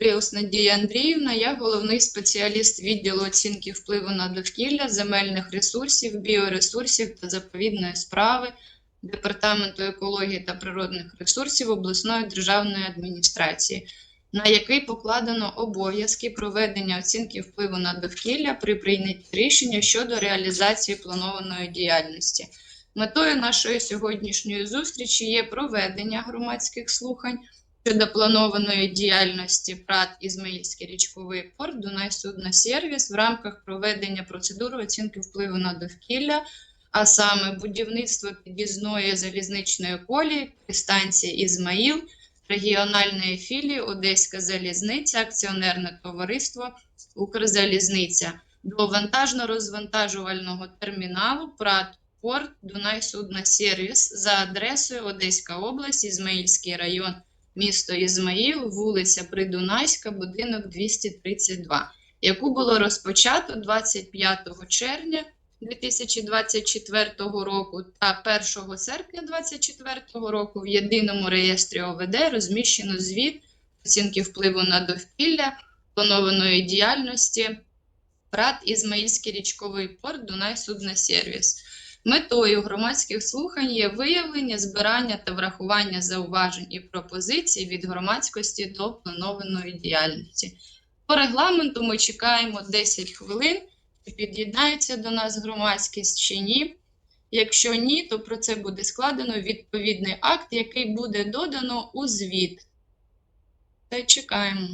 Ріус Надія Андріївна, я головний спеціаліст відділу оцінки впливу на довкілля, земельних ресурсів, біоресурсів та заповідної справи Департаменту екології та природних ресурсів обласної державної адміністрації, на який покладено обов'язки проведення оцінки впливу на довкілля при прийнятті рішення щодо реалізації планованої діяльності. Метою нашої сьогоднішньої зустрічі є проведення громадських слухань щодо планованої діяльності ПРАТ Ізмаїльський річковий порт Дунай-Судна-Сервіс в рамках проведення процедури оцінки впливу на довкілля, а саме будівництво під'їзної залізничної колії станції Ізмаїл, регіональної філії Одеська залізниця, акціонерне товариство Укрзалізниця до вантажно-розвантажувального терміналу ПРАТ Порт Дунай-Судна-Сервіс за адресою Одеська область, Ізмаїльський район, місто Ізмаїл, вулиця Придунайська, будинок 232, яку було розпочато 25 червня 2024 року та 1 серпня 2024 року в єдиному реєстрі ОВД розміщено звіт оцінки впливу на довкілля планованої діяльності ПРАТ Ізмаїльський річковий порт Дунай Судносервіс. Метою громадських слухань є виявлення, збирання та врахування зауважень і пропозицій від громадськості до планованої діяльності. По регламенту ми чекаємо 10 хвилин. Чи під'єднається до нас громадськість чи ні? Якщо ні, то про це буде складено відповідний акт, який буде додано у звіт. Та чекаємо.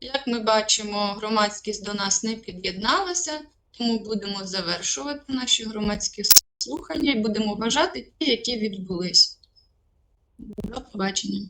Як ми бачимо, громадськість до нас не під'єдналася, тому будемо завершувати наші громадські слухання і будемо вважати ті, які відбулись. До побачення.